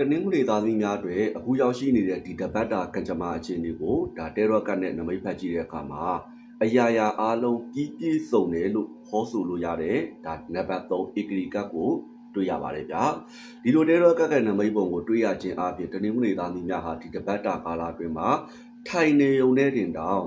တနင်္ဂနွေသားသမီးများတွေအခုရောက်ရှိနေတဲ့ဒီတပတ်တာကံကြမ္မာအခြေအနေကိုဒါတဲရော့ကတ်နဲ့နမိတ်ဖတ်ကြည့်တဲ့အခါမှာအရာရာအားလုံးပြီးပြည့်စုံတယ်လို့ဟောဆိုလို့ရတယ်ဒါနံပါတ်3ဧကရီကတ်ကိုတွေ့ရပါတယ်ဗျာဒီလိုတဲရော့ကတ်ကနမိတ်ပုံကိုတွေ့ရခြင်းအပြင်တနင်္ဂနွေသားသမီးများဟာဒီတပတ်တာကာလအတွင်းမှာထိုင်နေုံနဲ့တင်တောင်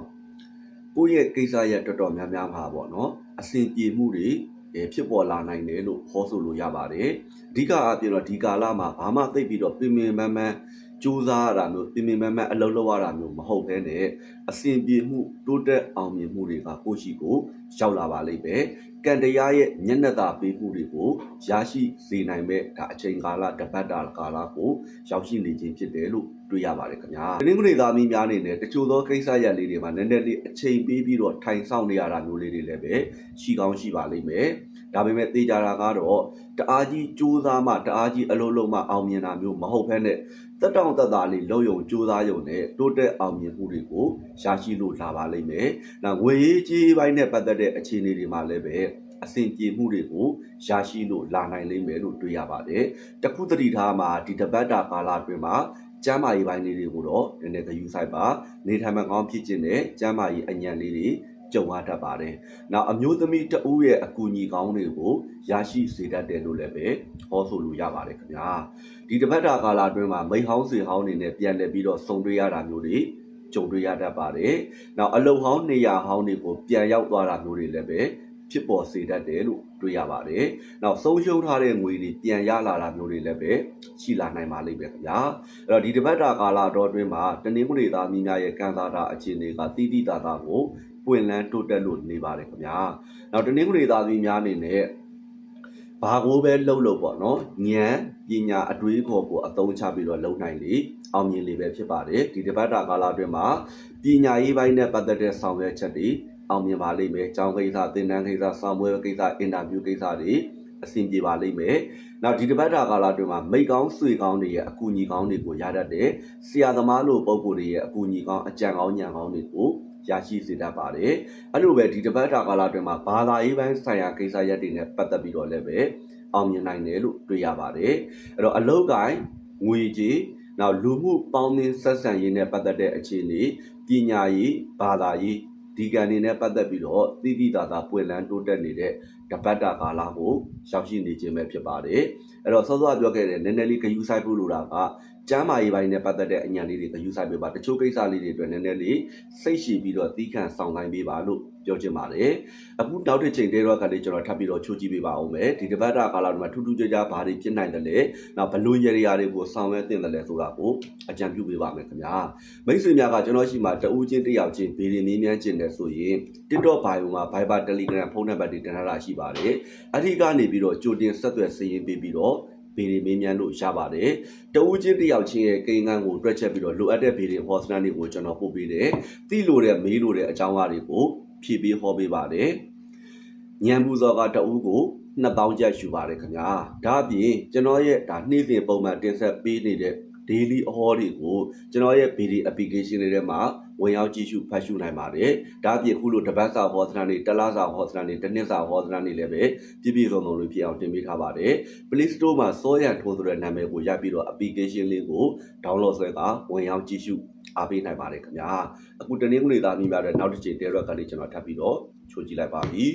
ကိုယ့်ရဲ့ကိစ္စရဲ့တော်တော်များများမှာပေါ့နော်အစဉ်ပြေမှုတွေအဲ ဖြစ်ပေါ်လာနိုင်တယ်လို့ဟောဆိုလို့ရပါတယ်အဓိကအပြင်တော့ဒီကာလမှာဘာမှသိပ်ပြီးတော့ပင်ပင်ပန်းပန်းကြိုးစားရတာမျိုးပင်ပင်ပန်းပန်းအလုပ်လုပ်ရတာမျိုးမဟုတ်ဘဲနဲ့အစဉ်ပြေမှုတိုးတက်အောင်မြင်မှုတွေကကိုယ့်ရှိကိုရောက်လာပါလိမ့်မယ်ကံတရားရဲ့မျက်နှာသာပေးမှုတွေကိုရရှိစေနိုင်မဲ့ဒါအချိန်ကာလတပတ်တာကာလကိုရောက်ရှိနေခြင်းဖြစ်တယ်လို့ တွေ့ရပါတယ်ခင်ဗျာ။ဒီနေ့ကနေ့သားမီးများအနေနဲ့တချို့သောကိစ္စရပ်လေးတွေမှာနည်းနည်းလေးအချိန်ပေးပြီးတော့ထိုင်ဆောင်နေရတာမျိုးလေးတွေလည်းပဲရှိကောင်းရှိပါလိမ့်မယ်။ဒါပေမဲ့သိကြတာကတော့တအားကြီးစူးစမ်းမှတအားကြီးအလုံးလုံးမှအောင်မြင်တာမျိုးမဟုတ်ဘဲနဲ့တက်တောင့်တက်တာလေးလုံယုံစူးစမ်းယုံနဲ့တိုးတက်အောင်မြင်မှုတွေကိုရရှိလို့လာပါလိမ့်မယ်။နောက်ငွေရေးကြေးပိုင်းနဲ့ပတ်သက်တဲ့အခြေအနေတွေမှာလည်းပဲအစဉ်ပြေမှုတွေကိုရရှိလို့လာနိုင်လိမ့်မယ်လို့တွေ့ရပါတယ်။တခုတတိထားမှာဒီတပတ်တာကာလအတွင်းမှာ ကျမ်းမာရေးပိုင်းလေးတွေကိုတော့နည်းနည်းသယူဆိုင်ပါနေထိုင်မှကောင်းဖြစ်ခြင်းနဲ့ကျမ်းမာရေးအညံလေးတွေကြုံရတတ်ပါတယ်။နောက်အမျိုးသမီးတဦးရဲ့အကူအညီကောင်းတွေကိုရရှိစေတတ်တယ်လို့လည်းပဲဟောဆိုလို့ရပါတယ်ခင်ဗျာ။ဒီတပတ်တာကာလအတွင်းမှာမိဟောင်းစေဟောင်းနေနဲ့ပြန်လည်ပြီးတော့ဆုံတွေ့ရတာမျိုးတွေကြုံတွေ့ရတတ်ပါတယ်။နောက်အလုံဟောင်းနေရဟောင်းတွေကိုပြန်ရောက်သွားတာမျိုးတွေလည်းပဲဖြစ်ပေါ်စေတတ်တယ်လို့ တွေ့ရပါတယ်။နောက်ဆုံးရှုံးထားတဲ့ငွေတွေပြန်ရလာတာမျိုးတွေလည်းပဲရှိလာနိုင်ပါလိမ့်မယ်ခင်ဗျာ။အဲ့တော့ဒီတပတ်တာကာလတော်အတွင်းမှာတနင်္ဂနွေသားမိများရဲ့ကံစားတာအခြေအနေကတိတိတာတာကိုပွင့်လန်းတိုးတက်လို့နေပါတယ်ခင်ဗျာ။နောက်တနင်္ဂနွေသားမိများအနေနဲ့ဘာကိုပဲလှုပ်လို့ပေါ့နော်ဉာဏ်ပညာအတွေးခေါ်ကိုအသုံးချပြီးတော့လုံနိုင်လေအောင်မြင်လေပဲဖြစ်ပါတယ်ဒီတပတ်တာကာလအတွင်းမှာပညာရေးပိုင်းနဲ့ပတ်သက်တဲ့ဆောင်ရွက်ချက်တွေ အောင်မြင်ပါလိမ့်မယ်။ကျောင်းကိစ္စ၊သင်တန်းကိစ္စ၊ဆောင်ပွဲကိစ္စ၊အင်တာဗျူးကိစ္စတွေအဆင်ပြေပါလိမ့်မယ်။နောက်ဒီတစ်ပတ်တာကာလအတွင်းမှာမိတ်ကောင်းဆွေကောင်းတွေရဲ့အကူအညီကောင်းတွေကိုရတတ်တဲ့ဆရာသမားလိုပုံကိုယ်တွေရဲ့အကူအညီကောင်းအကြံကောင်းညံကောင်းတွေကိုရရှိစေတတ်ပါတယ်။အဲ့လိုပဲဒီတစ်ပတ်တာကာလအတွင်းမှာဘာသာရေးပိုင်းဆိုင်ရာကိစ္စရပ်တွေနဲ့ပတ်သက်ပြီးတော့လည်းပဲအောင်မြင်နိုင်တယ်လို့တွေ့ရပါတယ်။အဲ့တော့အလောက်ကိုင်းငွေကြီးနောက်လူမှုပေါင်းသင်းဆက်ဆံရေးနဲ့ပတ်သက်တဲ့အခြေအနေပညာရေးဘာသာရေး ဒီကံနေနဲ့ပတ်သက်ပြီးတော့တိတိတသာပွင့်လန်းတိုးတက်နေတဲ့တပတ်တာကာလကိုရောက်ရှိနေခြင်းပဲဖြစ်ပါတယ်အဲ့တော့စောစောပြောခဲ့တဲ့နည်းနည်းလေးဂယူဆိုင်ဖို့လိုတာက ကျမ်းမာရေးပိုင်းနဲ့ပတ်သက်တဲ့အញ្ញံလေးတွေဂယူဆိုင်ပေးပါတချို့ကိစ္စလေးတွေအတွက်နည်းနည်းလေးစိတ်ရှိပြီးတော့တီးခန့်ဆောင်တိုင်းပေးပါလို့ပြောချင်ပါတယ်အခုနောက်တစ်ချိန်တဲတော့ကလေးကျွန်တော်ထပ်ပြီးတော့ချိုးကြည့်ပေးပါဦးမယ်ဒီတပတ်တာကာလမှာထူးထူးခြားခြားဘာတွေဖြစ်နိုင်တယ်လဲနောက်ဘလို့ရရတွေကိုဆောင်ရွက်တင်တယ်လဲဆိုတာကိုအကြံပြုပေးပါမယ်ခင်ဗျာမိတ်ဆွေများကကျွန်တော်ရှိမှတဦးချင်းတယောက်ချင်းဗီဒီယိုမြင်းမြန်းကျင်တယ်ဆိုရင် TikTok bio မှာ Viber Telegram ဖုန်းနံပါတ်တွေတင်ထားတာရှိပါတယ်အဲ့ဒီကနေပြီးတော့ကြိုတင်ဆက်သွယ်စာရင်းပေးပြီးတော့ ဗီဒီမေးမြန်းလို့ရပါတယ်။တဦးချင်းတယောက်ချင်းရဲ့ကိန်းဂန်းကိုတွက်ချက်ပြီးတော့လိုအပ်တဲ့ဗီဒီဟောစနန်တွေကိုကျွန်တော်ပို့ပေးတယ်။သိလို့တဲ့မေးလို့တဲ့အကြောင်းအရာတွေကိုဖြည့်ပေးဟောပေးပါတယ်။ညံပူဇော်ကတဦးကို2000ကျပ်ယူပါတယ်ခင်ဗျာ။ဒါအပြင်ကျွန်တော်ရဲ့ဒါနေ့စဉ်ပုံမှန်တင်ဆက်ပေးနေတဲ့ daily အဟောတွေကိုကျွန်တော်ရဲ့ BD application တွေထဲမှာဝင်ရောက်ကြည့်ရှုဖတ်ရှုနိုင်ပါတယ်။ဒါအပြင်ခုလိုတပတ်စာဟောသနာတွေတလားစာဟောသနာတွေတစ်နှစ်စာဟောသနာတွေလည်းပဲပြည့်ပြည့်စုံစုံလို့ဖြစ်အောင်တင်ပေးထားပါတယ်။ Play Store မှာစောရထိုးဆိုတဲ့နာမည်ကိုရိုက်ပြီးတော့ application လေးကို download ဆွဲကဝင်ရောက်ကြည့်ရှုအားပေးနိုင်ပါတယ်ခင်ဗျာ။အခုတနင်္ဂနွေသားမိများတဲ့နောက်တစ်ချိန်တဲရက်ကနေကျွန်တော်ထပ်ပြီးတော့ချိုးကြည့်လိုက်ပါပြီ။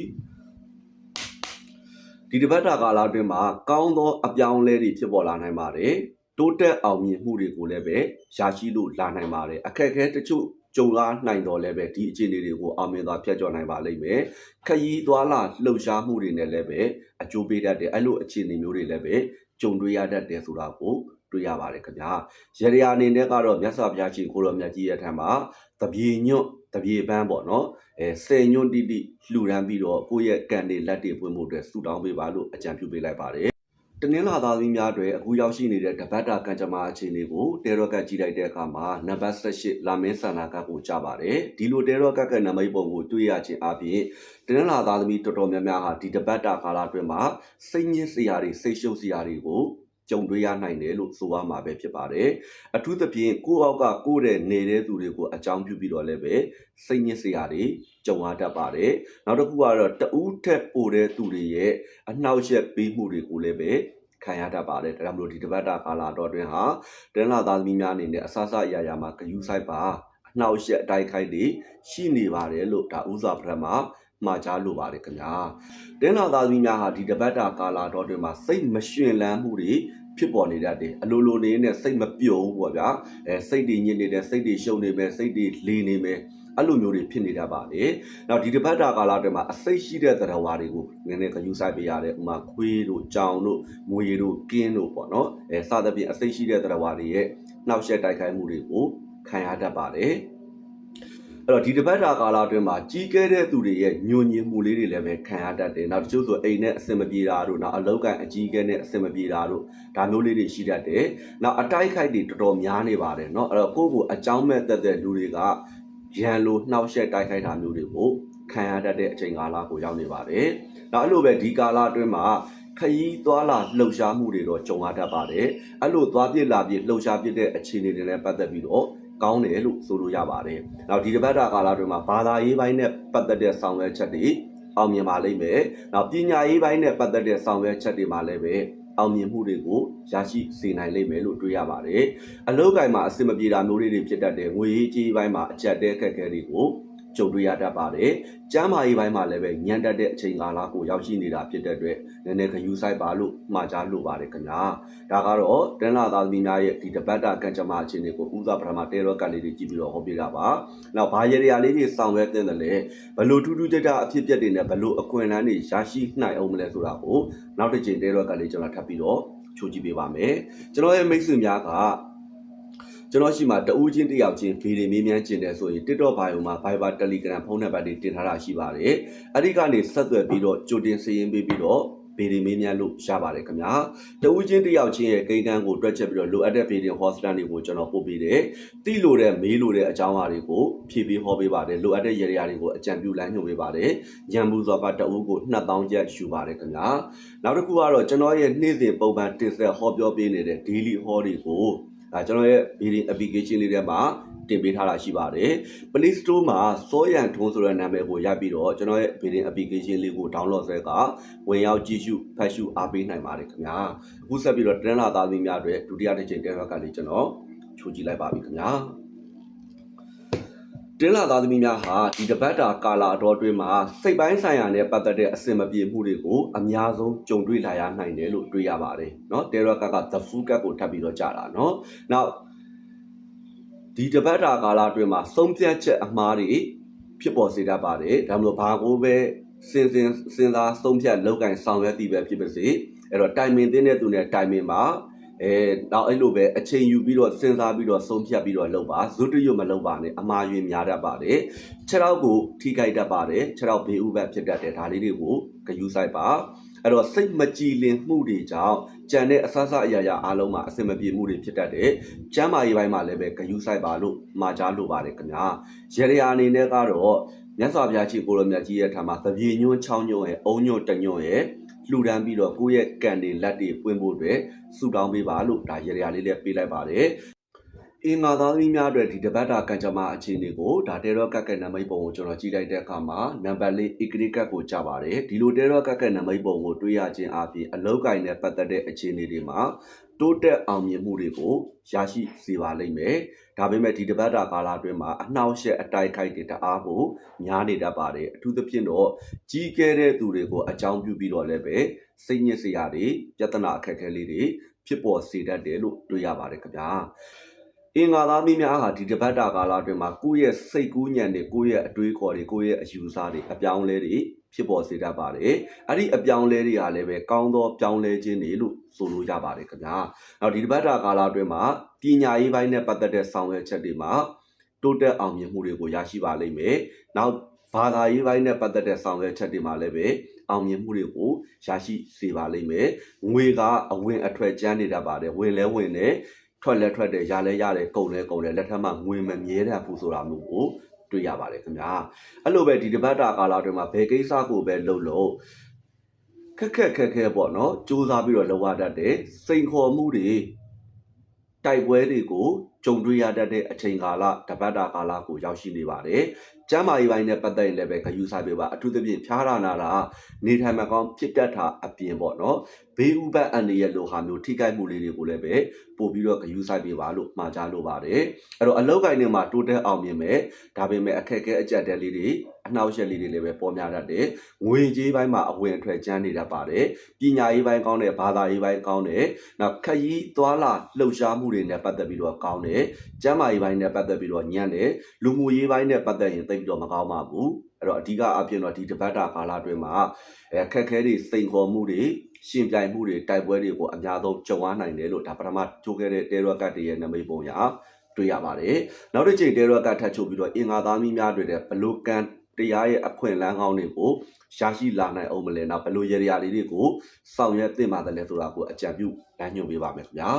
ဒီတပတ်တာကာလအတွင်းမှာကောင်းသောအပြောင်းအလဲတွေဖြစ်ပေါ်လာနိုင်ပါတယ်။ တိုးတက်အောင်မြင်မှုတွေကိုလည်းပဲရရှိလို့လာနိုင်ပါတယ်အခက်အခဲတချို့ကြုံလာနိုင်တော့လည်းပဲဒီအခြေအနေတွေကိုအောင်မြင်စွာဖျက်ကျော်နိုင်ပါလိမ့်မယ်ခရီးသွားလာလှုပ်ရှားမှုတွေနဲ့လည်းပဲအကျိုးပေးတတ်တယ်အဲ့လိုအခြေအနေမျိုးတွေလည်းပဲကြုံတွေ့ရတတ်တယ်ဆိုတာကိုတွေ့ရပါတယ်ခင်ဗျာရေရအနေနဲ့ကတော့မြတ်စွာဘုရားရှင်ကိုရောမြတ်ကြီးရဲ့ထံမှာတပြေညွတ်တပြေပန်းပေါ့နော်အဲဆယ်ညွတ်တိတိလှူဒန်းပြီးတော့ကိုယ့်ရဲ့ကံတွေလက်တွေပွင့်ဖို့အတွက်ဆုတောင်းပေးပါလို့အကြံပြုပေးလိုက်ပါတယ် တနင်္လာသားသမီးများတွေအခုရောက်ရှိနေတဲ့တပတ်တာကံကြမ္မာအခြေအနေကိုတဲရော့ကတ်ကြည့်လိုက်တဲ့အခါမှာနံပါတ်18လာမင်းဆန္ဒကတ်ကိုကြပါတယ်ဒီလိုတဲရော့ကတ်ကနမိတ်ပုံကိုတွေ့ရခြင်းအပြင်တနင်္လာသားသမီးတော်တော်များများဟာဒီတပတ်တာကာလအတွင်းမှာစိတ်ညစ်စရာတွေစိတ်ရှုပ်စရာတွေကို ကြုံတွေ့ရနိုင်တယ်လို့ဆိုရမှာပဲဖြစ်ပါတယ်အထူးသဖြင့်ကိုယ့်အောက်ကကိုယ့်တဲ့နေတဲ့သူတွေကိုအကြောင်းပြုပြီးတော့လည်းပဲစိတ်ညစ်စရာတွေကြုံရတတ်ပါတယ်နောက်တစ်ခုကတော့တဦးထက်ပိုတဲ့သူတွေရဲ့အနှောက်အယှက်ပေးမှုတွေကိုလည်းပဲခံရတတ်ပါတယ်ဒါကြောင့်မလို့ဒီတပတ်တာကာလတော်တွင်ဟာတင်းလာသားသမီးများအနေနဲ့အဆအဆအရာရာမှာဂယူဆိုင်ပါအနှောက်အယှက်အတိုက်ခိုက်တွေရှိနေပါတယ်လို့ဒါဥစွာပထမ မှာကြားလိုပါတယ်ခင်ဗျာတင်းလာသားသမီးများဟာဒီတပတ်တာကာလတော်တွင်မှာစိတ်မရှင်လန်းမှုတွေဖြစ်ပေါ်နေတတ်တယ်အလိုလိုနေနဲ့စိတ်မပြုံဘူးပေါ့ဗျာအဲစိတ်တွေညစ်နေတယ်စိတ်တွေရှုံနေမယ်စိတ်တွေလေးနေမယ်အဲ့လိုမျိုးတွေဖြစ်နေတတ်ပါလေ။နောက်ဒီတပတ်တာကာလအတွင်းမှာအစိတ်ရှိတဲ့သရဝါတွေကိုနည်းနည်းဂယူဆိုင်ပေးရတယ်။ဥမာခွေးတို့ကြောင်တို့ငွေတို့ကင်းတို့ပေါ့နော်။အဲစသဖြင့်အစိတ်ရှိတဲ့သရဝါတွေရဲ့နှောက်ယှက်တိုက်ခိုက်မှုတွေကိုခံရတတ်ပါတယ်။ အဲ့တော့ဒီတပတ်တာကာလအတွင်းမှာကြီးကဲတဲ့သူတွေရဲ့ညှို့ညင်မှုလေးတွေလည်းပဲခံရတတ်တယ်။နောက်တချို့ဆိုအိမ်နဲ့အဆင်မပြေတာတို့နောက်အလောက်ကန်အကြီးကဲနဲ့အဆင်မပြေတာတို့ဒါမျိုးလေးတွေရှိတတ်တယ်။နောက်အတိုက်ခိုက်တွေတော်တော်များနေပါတယ်เนาะအဲ့တော့ကိုယ့်ကိုအကြောင်းမဲ့တက်တဲ့လူတွေကရန်လိုနှောက်ယှက်တိုက်ခိုက်တာမျိုးတွေကိုခံရတတ်တဲ့အချိန်ကာလကိုရောက်နေပါတယ်။နောက်အဲ့လိုပဲဒီကာလအတွင်းမှာခရီးသွားလာလှုပ်ရှားမှုတွေတော့ကြုံရတတ်ပါတယ်။အဲ့လိုသွားပြစ်လာပြစ်လှုပ်ရှားပြစ်တဲ့အခြေအနေတွေနဲ့ပတ်သက်ပြီးတော့ ကောင်းတယ်လို့ဆိုလို့ရပါတယ်။နောက်ဒီတစ်ပတ်တာကာလအတွင်းမှာဘာသာရေးပိုင်းနဲ့ပတ်သက်တဲ့ဆောင်ရွက်ချက်တွေအောင်မြင်ပါလိမ့်မယ်။နောက်ပညာရေးပိုင်းနဲ့ပတ်သက်တဲ့ဆောင်ရွက်ချက်တွေမှာလည်းပဲအောင်မြင်မှုတွေကိုရရှိစေနိုင်လိမ့်မယ်လို့တွေးရပါတယ်။အလုပ်ကိုင်မှာအဆင်မပြေတာမျိုးတွေဖြစ်တတ်တယ်။ငွေရေးကြေးပိုင်းမှာအကျက်တဲခက်ခဲတွေကို ကြုံတွေ့ရတတ်ပါတယ်။ကျမ်းမာရေးပိုင်းမှာလည်းပဲညံတက်တဲ့အချိန်ကာလကိုရောက်ရှိနေတာဖြစ်တဲ့အတွက်နည်းနည်းခယူဆိုင်ပါလို့မှာကြားလိုပါတယ်ခင်ဗျာ။ဒါကတော့တန်လာသားသမီးများရဲ့ဒီတပတ်တာကံကြမ္မာအခြေအနေကိုဥသာပထမတဲရောကတ်လေးတွေကြည့်ပြီးတော့ဟောပြတာပါ။နောက်ဘာရရလေးတွေဆောင်ရွက်တဲ့တယ်လဲဘလို့ထူးထူးခြားခြားအဖြစ်ပြက်တွေနဲ့ဘလို့အခွင့်အလမ်းတွေရရှိနိုင်အောင်မလဲဆိုတာကိုနောက်တစ်ချိန်တဲရောကတ်လေးကျွန်တော်ထပ်ပြီးတော့ချိုးကြည့်ပေးပါမယ်။ကျွန်တော်ရဲ့မိတ်ဆွေများက ကျွန်တော်ရှိမှတဦးချင်းတယောက်ချင်းဗီဒီမေးမြန်းကျင်တယ်ဆိုရင် TikTok bio မှာ Viber Telegram ဖုန်းနံပါတ်တွေတင်ထားတာရှိပါတယ်။အဲ့ဒီကနေဆက်သွယ်ပြီးတော့ကြိုတင်စာရင်းပေးပြီးတော့ဗီဒီမေးမြန်းလို့ရပါတယ်ခင်ဗျာ။တဦးချင်းတယောက်ချင်းရဲ့ကိန်းတန်းကိုတွက်ချက်ပြီးတော့လိုအပ်တဲ့ဗီဒီဟောစတန်တွေကိုကျွန်တော်ပို့ပေးတယ်။တိလို့တဲ့မေးလို့တဲ့အကြောင်းအရာတွေကိုဖြည့်ပေးဟောပေးပါတယ်။လိုအပ်တဲ့ရရရာတွေကိုအကြံပြုလမ်းညွှန်ပေးပါတယ်။ရန်ဘူးစွာကတဦးကို2000ကျပ်ယူပါတယ်ခင်ဗျာ။နောက်တစ်ခုကတော့ကျွန်တော်ရဲ့နေ့စဉ်ပုံမှန်တင်ဆက်ဟောပြောပေးနေတဲ့ daily ဟောတွေကို ဒါကျွန်တော်ရဲ့ video application လေးထဲမှာတင်ပေးထားတာရှိပါတယ် Play Store မှာစောရန်ထုံးဆိုတဲ့နာမည်ကိုရိုက်ပြီးတော့ကျွန်တော်ရဲ့ video application လေးကို download ဆဲကဝင်ရောက်ကြည့်ရှုဖတ်ရှုအားပေးနိုင်ပါတယ်ခင်ဗျာအခုဆက်ပြီးတော့တရလာသားသမီးများအတွက်ဒုတိယတစ်ချိန်တဲရောက်ကလေးကျွန်တော်ချိုးကြည့်လိုက်ပါပြီခင်ဗျာ တင်းလာသားသမီးများဟာဒီတပတ်တာကာလာအတော်အတွင်းမှာစိတ်ပိုင်းဆိုင်ရာနဲ့ပတ်သက်တဲ့အဆင်မပြေမှုတွေကိုအများဆုံးကြုံတွေ့လာရနိုင်တယ်လို့တွေးရပါတယ်เนาะတေရောကက the full cut ကိုထပ်ပြီးတော့ကြာတာเนาะနောက်ဒီတပတ်တာကာလာအတွင်းမှာဆုံးဖြတ်ချက်အမှားတွေဖြစ်ပေါ်စေတတ်ပါတယ်ဒါမှမဟုတ်ဘာကိုပဲစဉ်စဉ်စဉ်းစားဆုံးဖြတ်လောက်ကင်ဆောင်ရွက်တည်ပဲဖြစ်ပါစေအဲ့တော့တိုင်မင်တင်းတဲ့သူနဲ့တိုင်မင်ပါ အဲတော့အဲ့လိုပဲအချိန်ယူပြီးတော့စဉ်းစားပြီးတော့ဆုံးဖြတ်ပြီးတော့လုပ်ပါဇွတ်တရွတ်မလုပ်ပါနဲ့အမှားယွင်းများတတ်ပါတယ်ခြေထောက်ကိုထိခိုက်တတ်ပါတယ်ခြေထောက်ဘေးဥပတ်ဖြစ်တတ်တယ်ဒါလေးတွေကိုဂယူဆိုင်ပါအဲ့တော့စိတ်မကြည်လင်မှုတွေကြောင့်ကြံတဲ့အဆဆအရာရာအားလုံးမှာအစင်မပြေမှုတွေဖြစ်တတ်တယ်။ကျမ်းမာရေးပိုင်းမှာလည်းပဲဂယူဆိုင်ပါလို့မှာကြားလိုပါတယ်ခင်ဗျာ။ရေရာအနေနဲ့ကတော့မြတ်စွာဘုရားကြီးကိုလိုမြတ်ကြီးရဲ့ထာမှာသပြေညွန်းချောင်းညွန်းရဲ့အုံညွန်းတညွန်းရဲ့ လှူဒန်းပြီးတော့ကိုယ့်ရဲ့ကံတွေလက်တွေပွင့်ဖို့အတွက်ဆုတောင်းပေးပါလို့ဒါရေရာလေးလည်းပေးလိုက်ပါတယ်အင်းငါသားသမီးများအတွက်ဒီတပတ်တာကံကြမ္မာအခြေအနေကိုဒါတဲရော့ကက်ကက်နံပါတ်ပုံကိုကျွန်တော်ကြည့်လိုက်တဲ့အခါမှာနံပါတ်၄ ecrit ကက်ကိုကြားပါတယ်ဒီလိုတဲရော့ကက်ကက်နံပါတ်ပုံကိုတွေးရခြင်းအပြင်အလောက်ကင်နဲ့ပတ်သက်တဲ့အခြေအနေတွေမှာ တိုးတက်အောင်မြင်မှုတွေကိုရရှိစေပါလိမ့်မယ်ဒါပေမဲ့ဒီတပတ်တာကာလအတွင်းမှာအနှောက်အယှက်အတိုက်ခိုက်တွေတအားကိုများနေတတ်ပါတယ်အထူးသဖြင့်တော့ကြီးကဲတဲ့သူတွေကိုအကြောင်းပြုပြီးတော့လည်းပဲစိတ်ညစ်စရာတွေပြဿနာအခက်အခဲလေးတွေဖြစ်ပေါ်စေတတ်တယ်လို့တွေ့ရပါတယ်ခင်ဗျာအင်္ဂါသားမင်းများဟာဒီတပတ်တာကာလအတွင်းမှာကိုယ့်ရဲ့စိတ်ကူးညံတွေကိုယ့်ရဲ့အတွေးခေါ်တွေကိုယ့်ရဲ့အယူဆတွေအပြောင်းလဲတွေ ဖြစ်ပေါ်စေတတ်ပါတယ်။အဲ့ဒီအပြောင်းလဲတွေဟာလည်းပဲကောင်းသောပြောင်းလဲခြင်းတွေလို့ဆိုလို့ရပါတယ်ခင်ဗျာ။နောက်ဒီတပတ်တာကာလအတွင်းမှာပညာရေးပိုင်းနဲ့ပတ်သက်တဲ့ဆောင်ရွက်ချက်တွေမှာတိုးတက်အောင်မြင်မှုတွေကိုရရှိပါလိမ့်မယ်။နောက်ဘာသာရေးပိုင်းနဲ့ပတ်သက်တဲ့ဆောင်ရွက်ချက်တွေမှာလည်းပဲအောင်မြင်မှုတွေကိုရရှိစေပါလိမ့်မယ်။ငွေကအဝင်အထွက်ကျန်းနေတတ်ပါတယ်။ဝင်လဲဝင်တယ်ထွက်လဲထွက်တယ်ရလဲရတယ်ကုန်လဲကုန်တယ်လက်ထက်မှာငွေမမြဲတတ်ဘူးဆိုတာမျိုးကို တွေ့ရပါတယ်ခင်ဗျာအဲ့လိုပဲဒီတပတ်တာကာလအတွင်းမှာဘယ်ကိစ္စကိုပဲလုပ်လို့ခက်ခက်ခက်ခဲပေါ့နော်စူးစမ်းပြီးတော့လောက်ရတတ်တယ်စိန်ခေါ်မှုတွေတိုက်ပွဲတွေကိုကြုံတွေ့ရတတ်တဲ့အချိန်ကာလတပတ်တာကာလကိုရောက်ရှိနေပါတယ်။ကျမ်းမာရေးပိုင်းနဲ့ပတ်သက်ရင်လည်းပဲဂယူဆိုင်ပေးပါအထူးသဖြင့်ဖျားရနာတာနေထိုင်မကောင်းဖြစ်တတ်တာအပြင်ပေါ့နော်ဘေးဥပတ်အန္တရာယ်လိုဟာမျိုးထိခိုက်မှုလေးတွေကိုလည်းပဲပို့ပြီးတော့ဂရုစိုက်ပေးပါလို့မှာကြားလိုပါတယ်အဲ့တော့အလောက်ကိုင်းတွေမှာတိုးတက်အောင်မြင်မယ်ဒါပေမဲ့အခက်အခဲအကျက်တဲလေးတွေအနှောက်အယှက်လေးတွေလည်းပဲပေါ်များတတ်တယ်ငွေကြေးပိုင်းမှာအဝင်အထွက်ကျန်းနေတတ်ပါတယ်ပညာရေးပိုင်းကောင်းတယ်ဘာသာရေးပိုင်းကောင်းတယ်နောက်ခရီးသွားလာလှုပ်ရှားမှုတွေနဲ့ပတ်သက်ပြီးတော့ကောင်းတယ်ကျန်းမာရေးပိုင်းနဲ့ပတ်သက်ပြီးတော့ညံ့တယ်လူမှုရေးပိုင်းနဲ့ပတ်သက်ရင်သိပ်ပြီးတော့မကောင်းပါဘူး အဲ့တော့အဓိကအဖြစ်တော့ဒီတပတ်တာကာလအတွင်းမှာအခက်အခဲတွေစိန်ခေါ်မှုတွေရှင်ပြိုင်မှုတွေတိုက်ပွဲတွေကိုအများဆုံးကြုံရနိုင်တယ်လို့ဒါပထမချိုးခဲ့တဲ့တေရော့ကတ်တွေရဲ့နမိတ်ပုံရတွေ့ရပါတယ်နောက်တစ်ချိန်တေရော့ကတ်ထပ်ချုပ်ပြီးတော့အင်္ဂါသားမီးများတွေတဲ့ဘလုကန်တရားရဲ့အခွင့်အလမ်းကောင်းတွေကိုရရှိလာနိုင်အောင်မလဲနောက်ဘလို့ရရလေးတွေကိုဆောင်ရွက်သင့်ပါတယ်လဲဆိုတာကိုအကြံပြုလမ်းညွှန်ပေးပါမယ်ခင်ဗျာ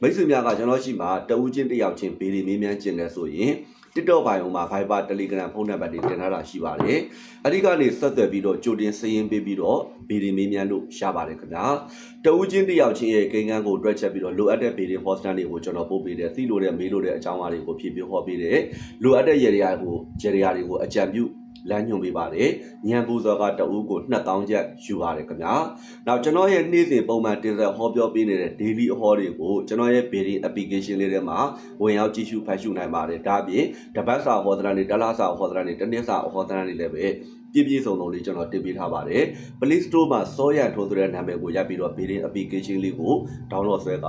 မိတ်ဆွေများကကျွန်တော်ရှိမှာတဦးချင်းတစ်ယောက်ချင်းဗီဒီမေးမြန်းခြင်းလဲဆိုရင် TikTok ဘိုင်အောင်မှာ Viber Telegram ဖုန်းနံပါတ်တွေတင်ထားတာရှိပါတယ်။အဲဒီကနေဆက်သွယ်ပြီးတော့ကြိုတင်စာရင်းပေးပြီးတော့ဗီဒီမေးမြန်းလို့ရပါတယ်ခင်ဗျာ။တဦးချင်းတစ်ယောက်ချင်းရဲ့ကိန်းဂန်းကိုတွက်ချက်ပြီးတော့လိုအပ်တဲ့ဗီဒီဟော့စတန်တွေကိုကျွန်တော်ပို့ပေးတယ်။သိလို့တဲ့မေးလို့တဲ့အကြောင်းအရာတွေကိုဖြည့်ပြဟောပေးတယ်။လိုအပ်တဲ့ရေရာကိုရေရာတွေကိုအကြံပြု လမ်းညွှန်ပေးပါတယ်။ညံပူစောကတအူးကို2000ကျပ်ယူပါတယ်ခင်ဗျာ။နောက်ကျွန်တော်ရဲ့နေ့စဉ်ပုံမှန်တင်ဆက်ဟောပြောပေးနေတဲ့ daily အဟောတွေကိုကျွန်တော်ရဲ့ Bidding application လေးထဲမှာဝင်ရောက်ကြည့်ရှုဖတ်ရှုနိုင်ပါတယ်။ဒါအပြင်တပတ်စာဟောသနာတွေတလားစာဟောသနာတွေတနေ့စာဟောသနာတွေလည်းပဲ ပြည့်ပြည့်စုံစုံလေးကျွန်တော်တင်ပေးထားပါတယ်။ Play Store မှာစောရထိုးတဲ့နာမည်ကိုရိုက်ပြီးတော့ Bidding application လေးကို download ဆွဲက